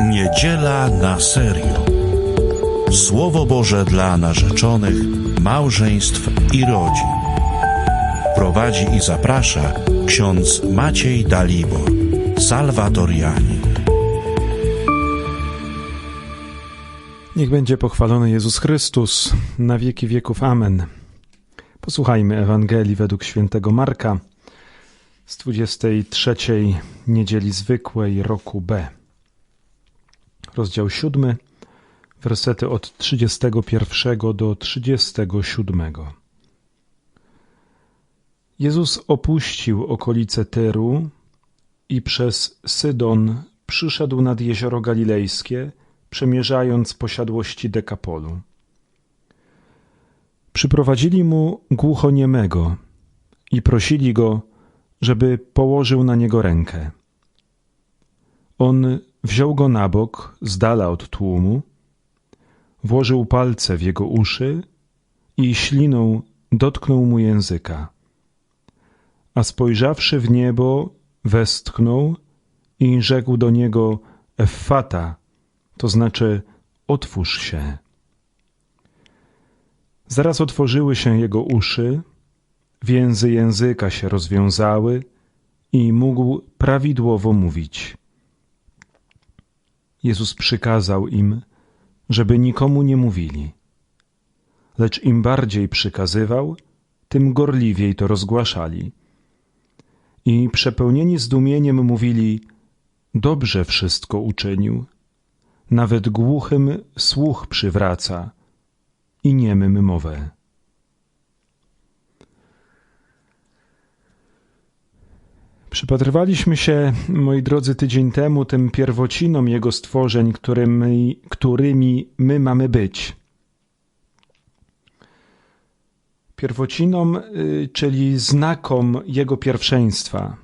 Niedziela na serio. Słowo Boże dla narzeczonych, małżeństw i rodzin. Prowadzi i zaprasza ksiądz Maciej Dalibor, salwatorianin. Niech będzie pochwalony Jezus Chrystus na wieki wieków. Amen. Posłuchajmy Ewangelii według świętego Marka z 23 niedzieli zwykłej roku B. Rozdział 7, wersety od 31 do 37. Jezus opuścił okolice Tyru i przez Sydon przyszedł nad jezioro galilejskie, przemierzając posiadłości Dekapolu. Przyprowadzili mu głuchoniemego i prosili go, żeby położył na niego rękę. On wziął go na bok, z dala od tłumu, włożył palce w jego uszy i śliną dotknął mu języka. A spojrzawszy w niebo, westchnął i rzekł do niego Effata, to znaczy otwórz się. Zaraz otworzyły się jego uszy, więzy języka się rozwiązały i mógł prawidłowo mówić. Jezus przykazał im, żeby nikomu nie mówili. Lecz im bardziej przykazywał, tym gorliwiej to rozgłaszali. I przepełnieni zdumieniem mówili: Dobrze wszystko uczynił. Nawet głuchym słuch przywraca i niemym mowę. Przypatrywaliśmy się, moi drodzy, tydzień temu tym pierwocinom Jego stworzeń, którymi, którymi my mamy być. Pierwocinom, y, czyli znakom Jego pierwszeństwa.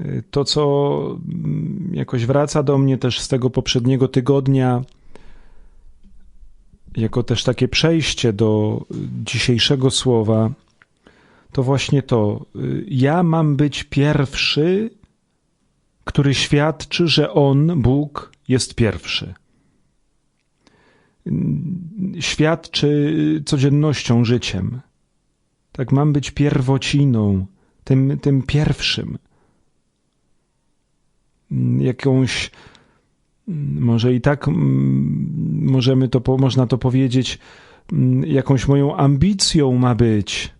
Y, to, co mm, jakoś wraca do mnie też z tego poprzedniego tygodnia, jako też takie przejście do dzisiejszego słowa, to właśnie to. Ja mam być pierwszy, który świadczy, że On, Bóg, jest pierwszy. Świadczy codziennością, życiem. Tak, mam być pierwociną, tym, tym pierwszym. Jakąś, może i tak możemy to, można to powiedzieć, jakąś moją ambicją ma być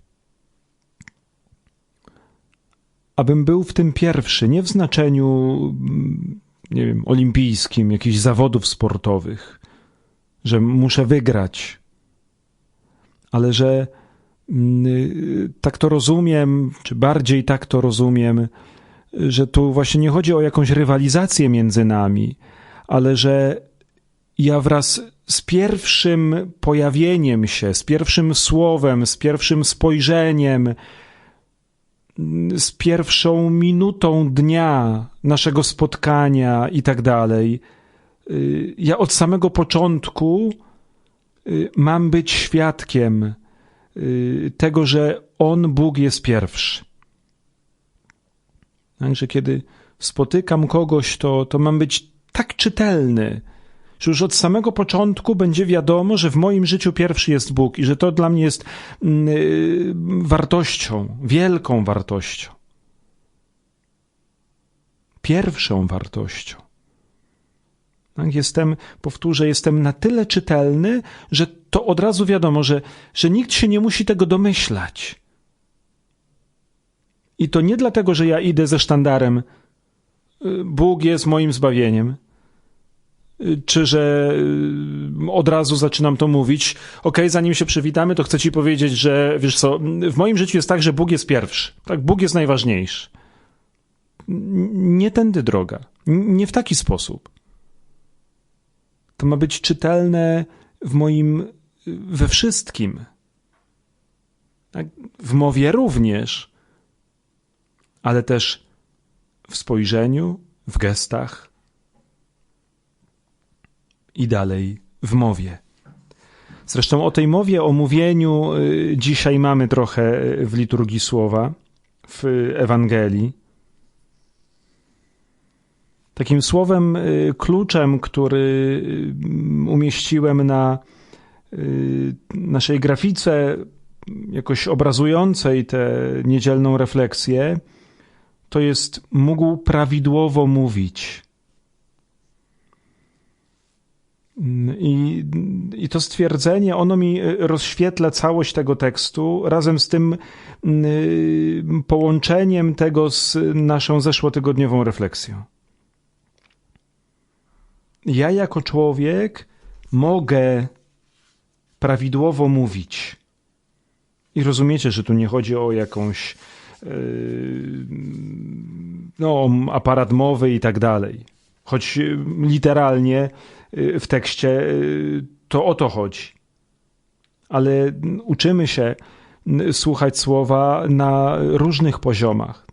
abym był w tym pierwszy, nie w znaczeniu, mm, nie wiem, olimpijskim, jakichś zawodów sportowych, że muszę wygrać, ale że mm, y, tak to rozumiem, czy bardziej tak to rozumiem, że tu właśnie nie chodzi o jakąś rywalizację między nami, ale że ja wraz z pierwszym pojawieniem się, z pierwszym słowem, z pierwszym spojrzeniem, z pierwszą minutą dnia naszego spotkania i tak dalej. Y, ja od samego początku y, mam być świadkiem y, tego, że On, Bóg, jest pierwszy. Także kiedy spotykam kogoś, to, to mam być tak czytelny, że już od samego początku będzie wiadomo, że w moim życiu pierwszy jest Bóg i że to dla mnie jest yy, wartością, wielką wartością. Pierwszą wartością. Tak, jestem, powtórzę, jestem na tyle czytelny, że to od razu wiadomo, że, że nikt się nie musi tego domyślać. I to nie dlatego, że ja idę ze sztandarem, y, Bóg jest moim zbawieniem, czy że y, od razu zaczynam to mówić. Ok, zanim się przywitamy, to chcę ci powiedzieć, że wiesz co, w moim życiu jest tak, że Bóg jest pierwszy. Tak, Bóg jest najważniejszy. Nie tędy droga. Nie w taki sposób. To ma być czytelne w moim, we wszystkim. Tak? W mowie również, ale też w spojrzeniu, w gestach, i dalej w mowie. Zresztą o tej mowie, o mówieniu y, dzisiaj mamy trochę y, w liturgii słowa, w Ewangelii. Takim słowem y, kluczem, który umieściłem na naszej grafice, jakoś obrazującej tę niedzielną refleksję, to jest mógł prawidłowo mówić. I, I to stwierdzenie, ono mi rozświetla całość tego tekstu, razem z tym y, połączeniem tego z naszą zeszłotygodniową refleksją. Ja jako człowiek mogę prawidłowo mówić. I rozumiecie, że tu nie chodzi o jakąś y, no, aparat mowy i tak dalej. Choć literalnie w tekście to o to chodzi. Ale uczymy się słuchać słowa na różnych poziomach.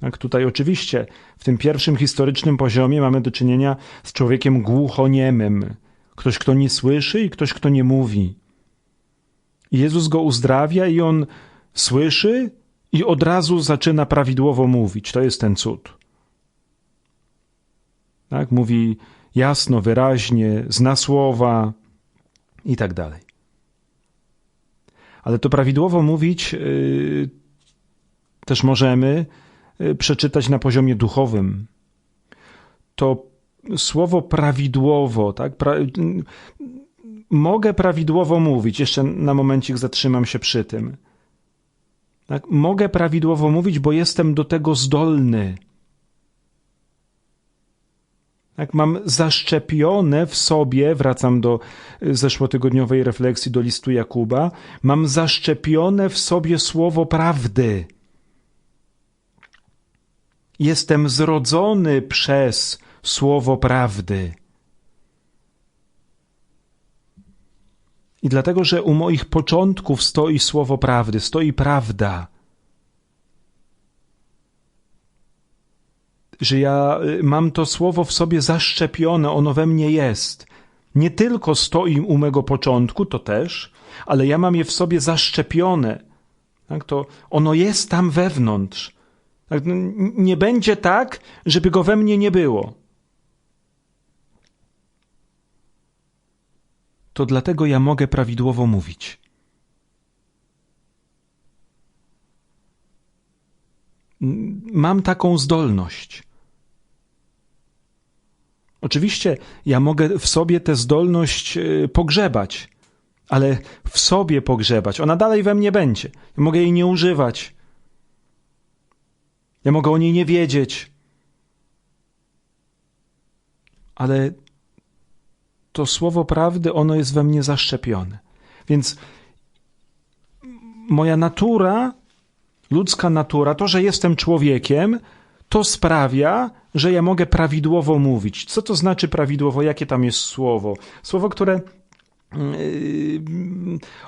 Tak, tutaj oczywiście w tym pierwszym historycznym poziomie mamy do czynienia z człowiekiem głuchoniemym. Ktoś, kto nie słyszy i ktoś, kto nie mówi. Jezus go uzdrawia i on słyszy i od razu zaczyna prawidłowo mówić. To jest ten cud. Tak, mówi jasno, wyraźnie, zna słowa i tak dalej. Ale to prawidłowo mówić yy, też możemy yy, przeczytać na poziomie duchowym. To słowo prawidłowo, tak? Pra, yy, mogę prawidłowo mówić, jeszcze na momencik zatrzymam się przy tym. Tak? Mogę prawidłowo mówić, bo jestem do tego zdolny. Tak, mam zaszczepione w sobie, wracam do y, zeszłotygodniowej refleksji do listu Jakuba, mam zaszczepione w sobie słowo prawdy. Jestem zrodzony przez słowo prawdy. I dlatego, że u moich początków stoi słowo prawdy, stoi prawda że ja y, mam to słowo w sobie zaszczepione, ono we mnie jest. Nie tylko stoi u mego początku, to też, ale ja mam je w sobie zaszczepione. Tak, to ono jest tam wewnątrz. Tak, nie będzie tak, żeby go we mnie nie było. To dlatego ja mogę prawidłowo mówić. Mam taką zdolność. Oczywiście ja mogę w sobie tę zdolność e, pogrzebać, ale w sobie pogrzebać. Ona dalej we mnie będzie. Ja mogę jej nie używać. Ja mogę o niej nie wiedzieć. Ale to słowo prawdy, ono jest we mnie zaszczepione. Więc moja natura, ludzka natura, to, że jestem człowiekiem, to sprawia, że ja mogę prawidłowo mówić. Co to znaczy prawidłowo? Jakie tam jest słowo? Słowo, które yy,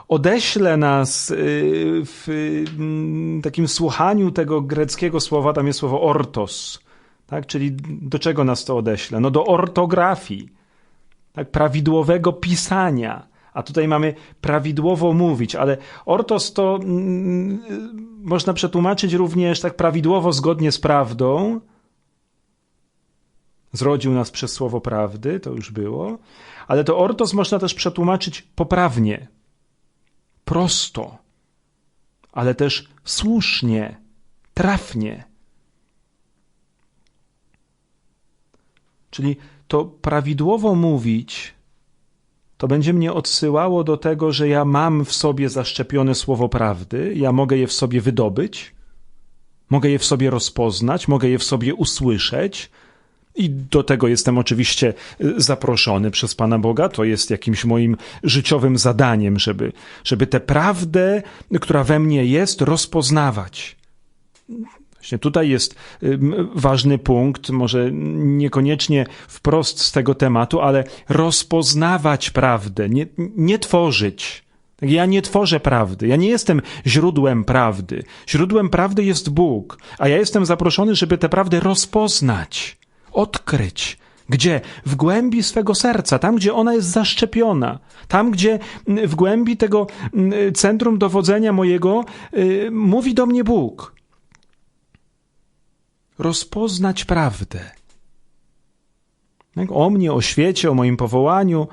odeślę nas yy, w yy, takim słuchaniu tego greckiego słowa, tam jest słowo ortos, tak? czyli do czego nas to odeślę? No do ortografii, tak? prawidłowego pisania. A tutaj mamy prawidłowo mówić, ale ortos to mm, można przetłumaczyć również tak prawidłowo, zgodnie z prawdą. Zrodził nas przez słowo prawdy, to już było, ale to ortos można też przetłumaczyć poprawnie, prosto, ale też słusznie, trafnie. Czyli to prawidłowo mówić to będzie mnie odsyłało do tego, że ja mam w sobie zaszczepione słowo prawdy, ja mogę je w sobie wydobyć, mogę je w sobie rozpoznać, mogę je w sobie usłyszeć. I do tego jestem oczywiście y, zaproszony przez Pana Boga. To jest jakimś moim życiowym zadaniem, żeby, żeby tę prawdę, która we mnie jest, rozpoznawać. Właśnie tutaj jest ważny punkt, może niekoniecznie wprost z tego tematu, ale rozpoznawać prawdę, nie, nie tworzyć. Ja nie tworzę prawdy, ja nie jestem źródłem prawdy. Źródłem prawdy jest Bóg, a ja jestem zaproszony, żeby tę prawdę rozpoznać, odkryć. Gdzie? W głębi swego serca, tam gdzie ona jest zaszczepiona, tam gdzie w głębi tego centrum dowodzenia mojego mówi do mnie Bóg rozpoznać prawdę. O mnie, o świecie, o moim powołaniu.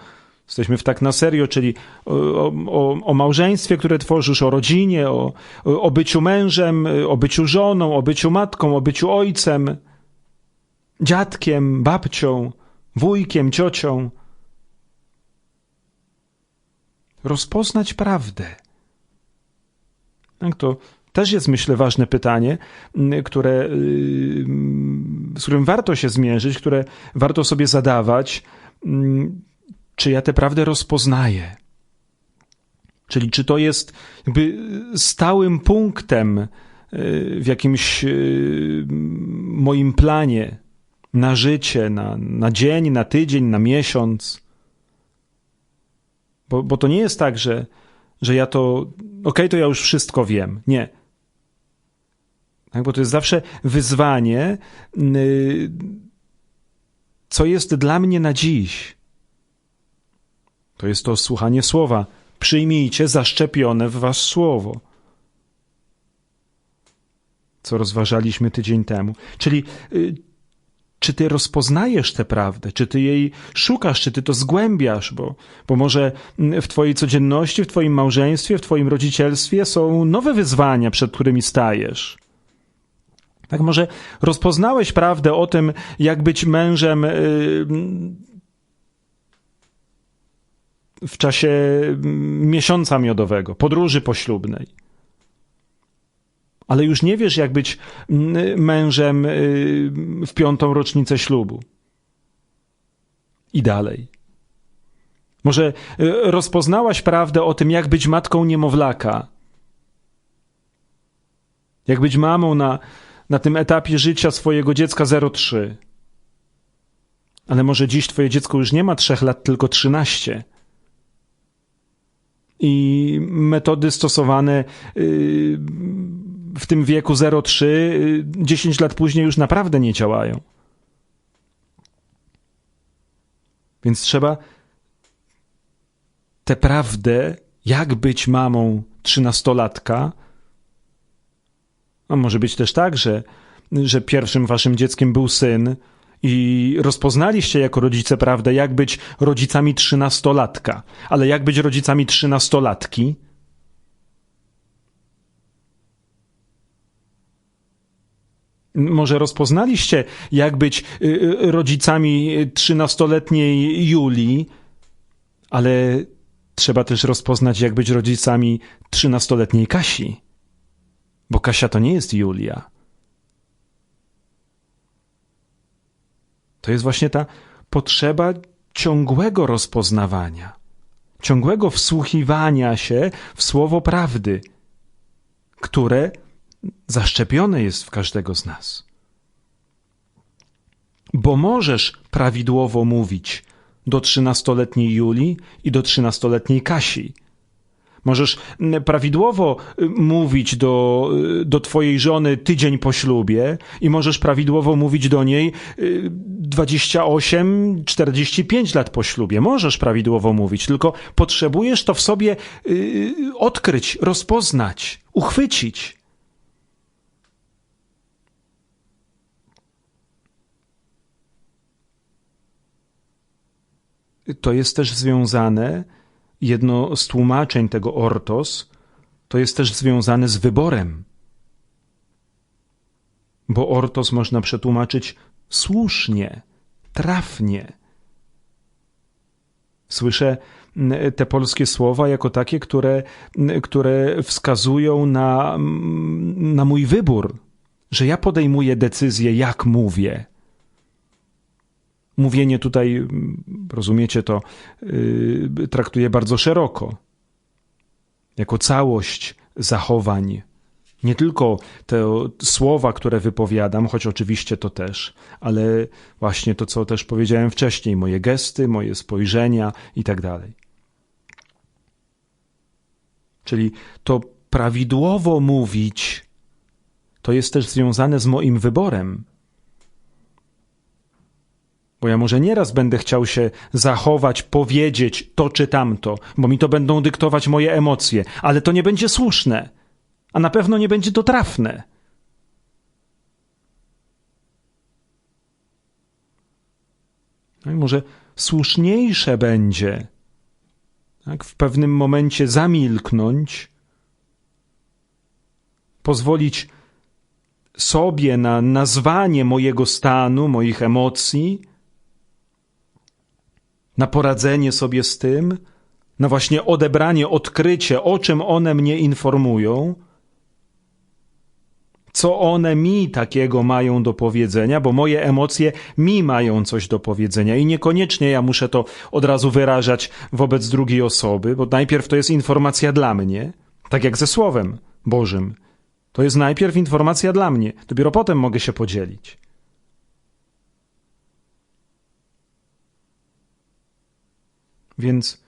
Jesteśmy w tak na serio, czyli o, o, o małżeństwie, które tworzysz, o rodzinie, o, o byciu mężem, o byciu żoną, o byciu matką, o byciu ojcem, dziadkiem, babcią, wujkiem, ciocią. Rozpoznać prawdę. Tak, to też jest, myślę, ważne pytanie, które, z którym warto się zmierzyć, które warto sobie zadawać. Czy ja tę prawdę rozpoznaję? Czyli czy to jest jakby stałym punktem w jakimś moim planie na życie, na, na dzień, na tydzień, na miesiąc? Bo, bo to nie jest tak, że, że ja to, okej, okay, to ja już wszystko wiem. Nie. Tak, bo to jest zawsze wyzwanie, yy, co jest dla mnie na dziś. To jest to słuchanie słowa. Przyjmijcie zaszczepione w was słowo. Co rozważaliśmy tydzień temu. Czyli yy, czy ty rozpoznajesz tę prawdę, czy ty jej szukasz, czy ty to zgłębiasz, bo, bo może w twojej codzienności, w twoim małżeństwie, w twoim rodzicielstwie są nowe wyzwania, przed którymi stajesz. Tak może rozpoznałeś prawdę o tym, jak być mężem w czasie miesiąca miodowego, podróży poślubnej. Ale już nie wiesz, jak być mężem w piątą rocznicę ślubu. I dalej. Może rozpoznałaś prawdę o tym, jak być matką niemowlaka, jak być mamą na na tym etapie życia swojego dziecka 0,3. Ale może dziś twoje dziecko już nie ma 3 lat, tylko 13. I metody stosowane y, w tym wieku 0,3 10 y, lat później już naprawdę nie działają. Więc trzeba tę prawdę, jak być mamą trzynastolatka, a może być też tak, że, że pierwszym waszym dzieckiem był syn i rozpoznaliście jako rodzice prawdę, jak być rodzicami trzynastolatka, ale jak być rodzicami trzynastolatki? Może rozpoznaliście, jak być y, y, rodzicami trzynastoletniej Julii, ale trzeba też rozpoznać, jak być rodzicami trzynastoletniej Kasi. Bo Kasia to nie jest Julia. To jest właśnie ta potrzeba ciągłego rozpoznawania, ciągłego wsłuchiwania się w słowo prawdy, które zaszczepione jest w każdego z nas. Bo możesz prawidłowo mówić do trzynastoletniej Julii i do trzynastoletniej Kasi Możesz prawidłowo y, mówić do, y, do twojej żony tydzień po ślubie i możesz prawidłowo mówić do niej 28, y, 45 lat po ślubie. Możesz prawidłowo mówić, tylko potrzebujesz to w sobie odkryć, rozpoznać, uchwycić. To jest też związane jedno z tłumaczeń tego ortos to jest też związane z wyborem. Bo ortos można przetłumaczyć słusznie, trafnie. Słyszę te polskie słowa jako takie, które, które wskazują na, na mój wybór, że ja podejmuję decyzję, jak mówię mówienie tutaj, rozumiecie to, yy, traktuje bardzo szeroko. Jako całość zachowań. Nie tylko te słowa, które wypowiadam, choć oczywiście to też, ale właśnie to, co też powiedziałem wcześniej, moje gesty, moje spojrzenia i tak dalej. Czyli to prawidłowo mówić, to jest też związane z moim wyborem. Bo ja może nieraz będę chciał się zachować, powiedzieć to czy tamto, bo mi to będą dyktować moje emocje, ale to nie będzie słuszne, a na pewno nie będzie to trafne. Tak? Może słuszniejsze będzie tak? w pewnym momencie zamilknąć, pozwolić sobie na nazwanie mojego stanu, moich emocji, na poradzenie sobie z tym, na właśnie odebranie, odkrycie, o czym one mnie informują, co one mi takiego mają do powiedzenia, bo moje emocje mi mają coś do powiedzenia i niekoniecznie ja muszę to od razu wyrażać wobec drugiej osoby, bo najpierw to jest informacja dla mnie, tak jak ze Słowem Bożym. To jest najpierw informacja dla mnie, dopiero potem mogę się podzielić. Więc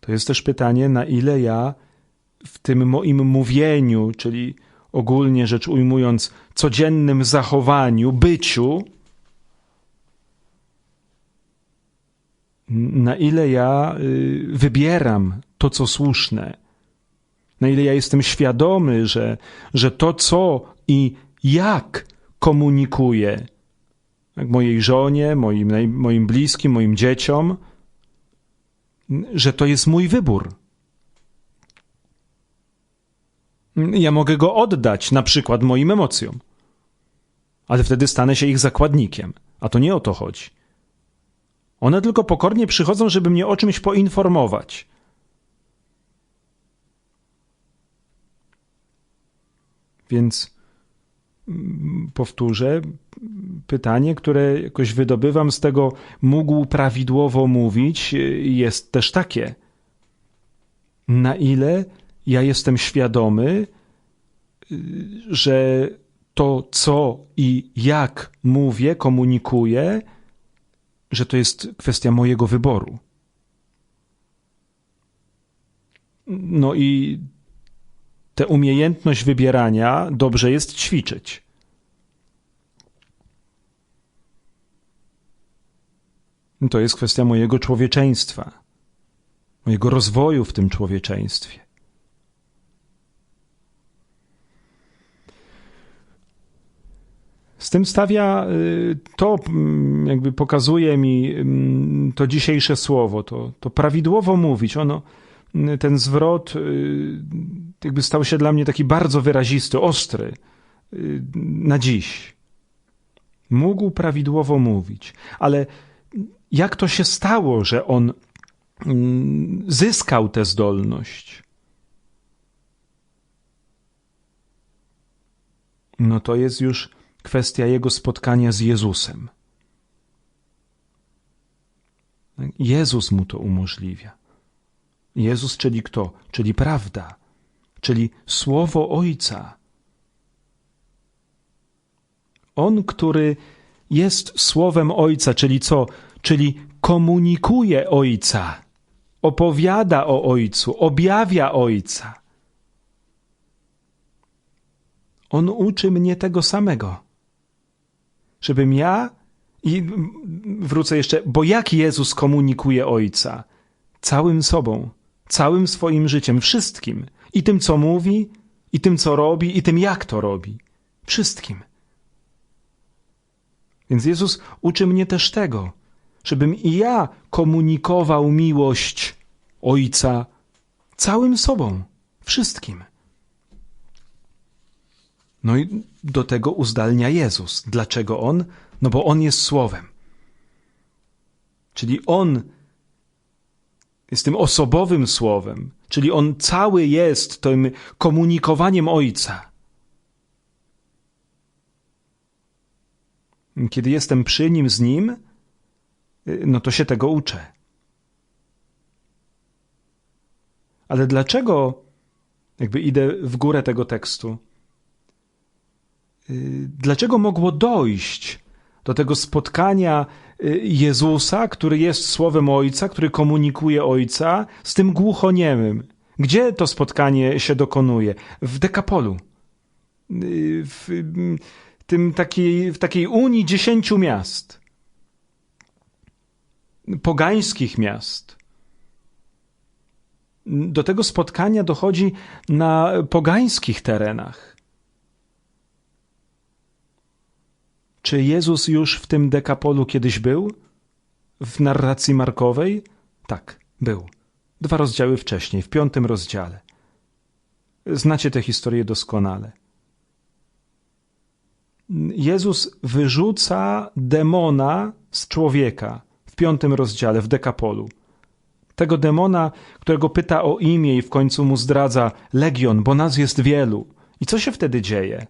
to jest też pytanie, na ile ja w tym moim mówieniu, czyli ogólnie rzecz ujmując, codziennym zachowaniu, byciu, na ile ja y, wybieram to, co słuszne, na ile ja jestem świadomy, że, że to, co i jak komunikuję mojej żonie, moim, moim bliskim, moim dzieciom, że to jest mój wybór. Ja mogę go oddać na przykład moim emocjom, ale wtedy stanę się ich zakładnikiem, a to nie o to chodzi. One tylko pokornie przychodzą, żeby mnie o czymś poinformować. Więc powtórzę pytanie, które jakoś wydobywam z tego, mógł prawidłowo mówić, jest też takie. Na ile ja jestem świadomy, że to, co i jak mówię, komunikuję, że to jest kwestia mojego wyboru. No i tę umiejętność wybierania dobrze jest ćwiczyć. To jest kwestia mojego człowieczeństwa, mojego rozwoju w tym człowieczeństwie. Z tym stawia y, to, mm, jakby pokazuje mi mm, to dzisiejsze słowo, to, to prawidłowo mówić. Ono, mm, ten zwrot y, jakby stał się dla mnie taki bardzo wyrazisty, ostry y, na dziś. Mógł prawidłowo mówić, ale jak to się stało, że on zyskał tę zdolność? No to jest już kwestia jego spotkania z Jezusem. Jezus mu to umożliwia. Jezus, czyli kto? Czyli prawda, czyli słowo Ojca. On, który jest słowem Ojca, czyli co? Czyli komunikuje Ojca, opowiada o Ojcu, objawia Ojca. On uczy mnie tego samego żebym ja i wrócę jeszcze, bo jak Jezus komunikuje Ojca? Całym sobą, całym swoim życiem, wszystkim. I tym, co mówi, i tym, co robi, i tym, jak to robi. Wszystkim. Więc Jezus uczy mnie też tego, żebym i ja komunikował miłość Ojca całym sobą, wszystkim. No i do tego uzdalnia Jezus. Dlaczego On? No bo On jest Słowem. Czyli On jest tym osobowym Słowem, czyli On cały jest tym komunikowaniem Ojca. Kiedy jestem przy Nim, z Nim, no to się tego uczę. Ale dlaczego, jakby idę w górę tego tekstu, dlaczego mogło dojść do tego spotkania Jezusa, który jest słowem Ojca, który komunikuje Ojca, z tym głuchoniemym. Gdzie to spotkanie się dokonuje? W Dekapolu. Y, w, tym takiej, w takiej unii dziesięciu miast. Pogańskich miast. Do tego spotkania dochodzi na pogańskich terenach. Czy Jezus już w tym dekapolu kiedyś był? w narracji Markowej? Tak, był. Dwa rozdziały wcześniej, w piątym rozdziale. Znacie tę historię doskonale. Jezus wyrzuca demona z człowieka w piątym rozdziale, w Dekapolu. Tego demona, którego pyta o imię i w końcu mu zdradza legion, bo nas jest wielu. I co się wtedy dzieje?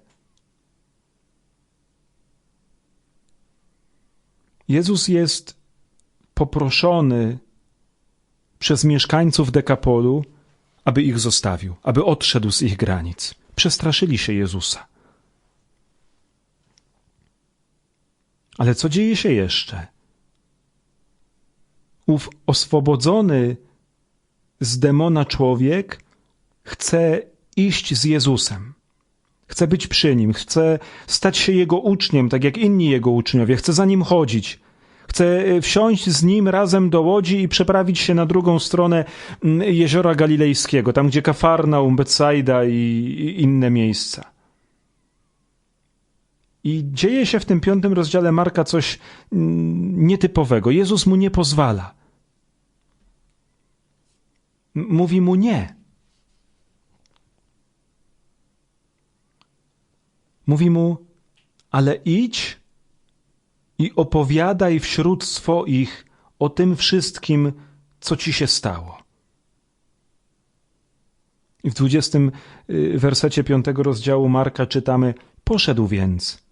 Jezus jest poproszony przez mieszkańców Dekapolu, aby ich zostawił, aby odszedł z ich granic. Przestraszyli się Jezusa. Ale co dzieje się jeszcze? Ów oswobodzony z demona człowiek chce iść z Jezusem. Chce być przy nim, chce stać się jego uczniem, tak jak inni jego uczniowie, chce za nim chodzić. Chce e, wsiąść z nim razem do łodzi i przeprawić się na drugą stronę mm, jeziora galilejskiego, tam gdzie Kafarnaum, Betsaida i inne miejsca. I dzieje się w tym piątym rozdziale Marka coś mm, nietypowego. Jezus mu nie pozwala. Mówi mu nie. Mówi mu, ale idź i opowiadaj wśród swoich o tym wszystkim, co ci się stało. I w dwudziestym y, wersecie piątego rozdziału Marka czytamy: Poszedł więc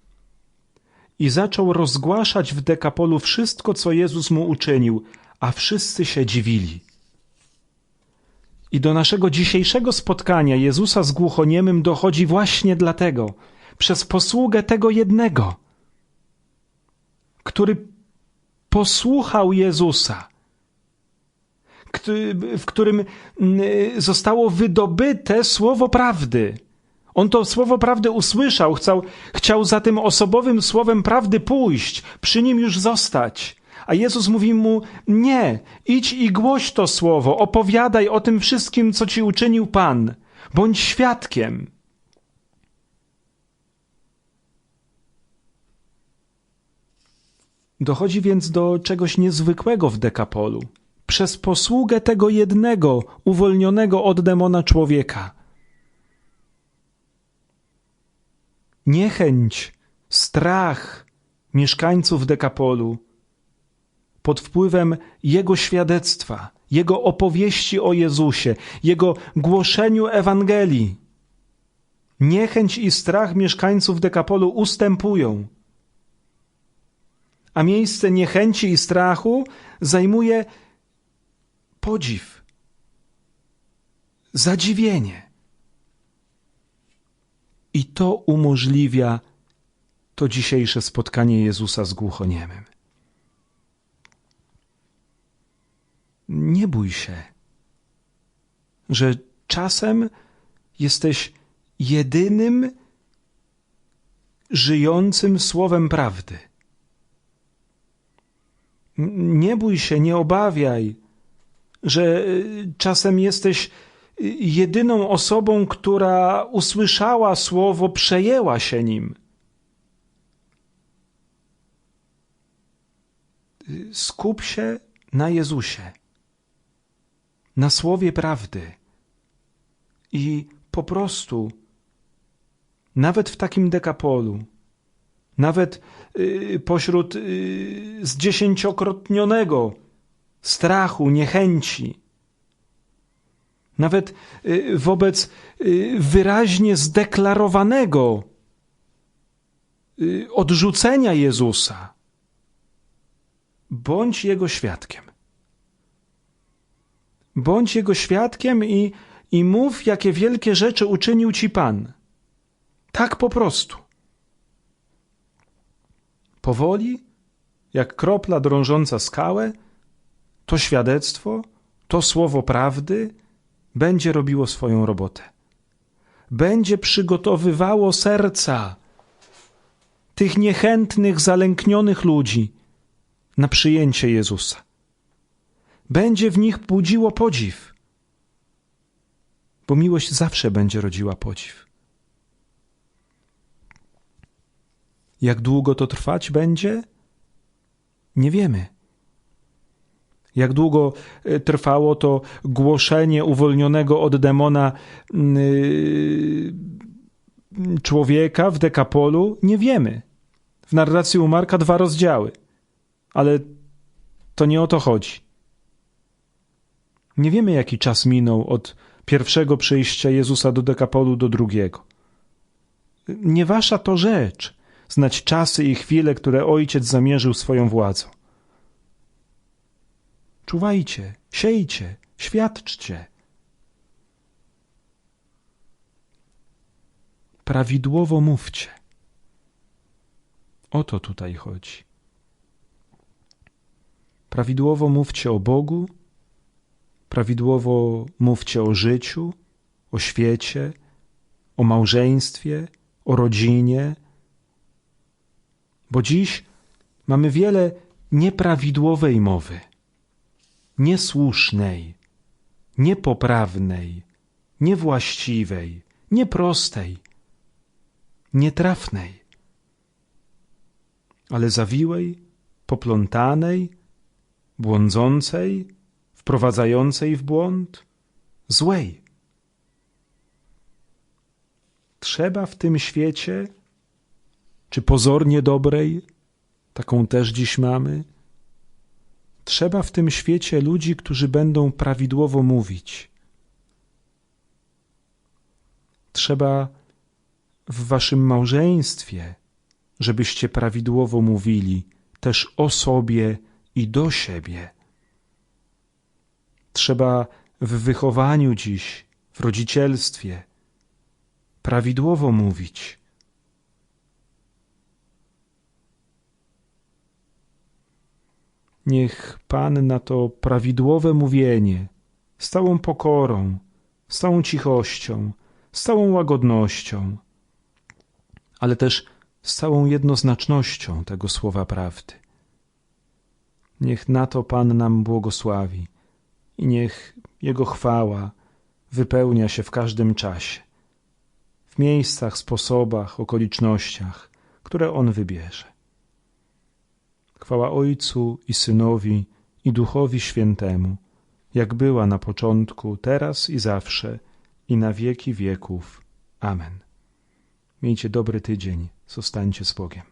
i zaczął rozgłaszać w Dekapolu wszystko, co Jezus mu uczynił, a wszyscy się dziwili. I do naszego dzisiejszego spotkania Jezusa z głuchoniemym dochodzi właśnie dlatego, przez posługę tego jednego, który posłuchał Jezusa, w którym mm, zostało wydobyte słowo prawdy. On to słowo prawdy usłyszał, chciał, chciał za tym osobowym słowem prawdy pójść, przy nim już zostać. A Jezus mówi mu: Nie, idź i głoś to słowo, opowiadaj o tym wszystkim, co ci uczynił Pan, bądź świadkiem. Dochodzi więc do czegoś niezwykłego w Dekapolu. Przez posługę tego jednego, uwolnionego od demona człowieka. Niechęć, strach mieszkańców Dekapolu pod wpływem jego świadectwa, jego opowieści o Jezusie, jego głoszeniu Ewangelii. Niechęć i strach mieszkańców Dekapolu ustępują a miejsce niechęci i strachu zajmuje podziw, zadziwienie. I to umożliwia to dzisiejsze spotkanie Jezusa z głuchoniemym. Nie bój się, że czasem jesteś jedynym żyjącym słowem prawdy nie bój się, nie obawiaj, że y, czasem jesteś y, jedyną osobą, która usłyszała słowo, przejęła się nim. Skup się na Jezusie, na słowie prawdy i po prostu, nawet w takim dekapolu, nawet y, pośród y, zdziesięciokrotnionego strachu, niechęci, nawet y, wobec wyraźnie zdeklarowanego odrzucenia Jezusa, bądź Jego świadkiem. Bądź Jego świadkiem i, i mów, jakie wielkie rzeczy uczynił Ci Pan. Tak po prostu. Powoli, jak kropla drążąca skałę, to świadectwo, to słowo prawdy będzie robiło swoją robotę. Będzie przygotowywało serca tych niechętnych, zalęknionych ludzi na przyjęcie Jezusa. Będzie w nich budziło podziw, bo miłość zawsze będzie rodziła podziw. Jak długo to trwać będzie? Nie wiemy. Jak długo y, trwało to głoszenie uwolnionego od demona yy, człowieka w Dekapolu? Nie wiemy. W narracji u Marka dwa rozdziały. Ale to nie o to chodzi. Nie wiemy, jaki czas minął od pierwszego przyjścia Jezusa do Dekapolu do drugiego. Nie wasza to rzecz znać czasy i chwile, które Ojciec zamierzył swoją władzą. Czuwajcie, siejcie, świadczcie. Prawidłowo mówcie. O to tutaj chodzi. Prawidłowo mówcie o Bogu, prawidłowo mówcie o życiu, o świecie, o małżeństwie, o rodzinie. Bo dziś mamy wiele nieprawidłowej mowy, niesłusznej, niepoprawnej, niewłaściwej, nieprostej, nietrafnej, ale zawiłej, poplątanej, błądzącej, wprowadzającej w błąd, złej. Trzeba w tym świecie, czy pozornie dobrej, taką też dziś mamy, trzeba w tym świecie ludzi, którzy będą prawidłowo mówić. Trzeba w waszym małżeństwie, żebyście prawidłowo mówili też o sobie i do siebie. Trzeba w wychowaniu dziś, w rodzicielstwie, prawidłowo mówić. Niech Pan na to prawidłowe mówienie, z całą pokorą, z całą cichością, z całą łagodnością, ale też z całą jednoznacznością tego słowa prawdy. Niech na to Pan nam błogosławi i niech Jego chwała wypełnia się w każdym czasie, w miejscach, sposobach, okolicznościach, które On wybierze. Chwała Ojcu i Synowi i Duchowi Świętemu, jak była na początku, teraz i zawsze, i na wieki wieków. Amen. Miejcie dobry tydzień, zostańcie z Bogiem.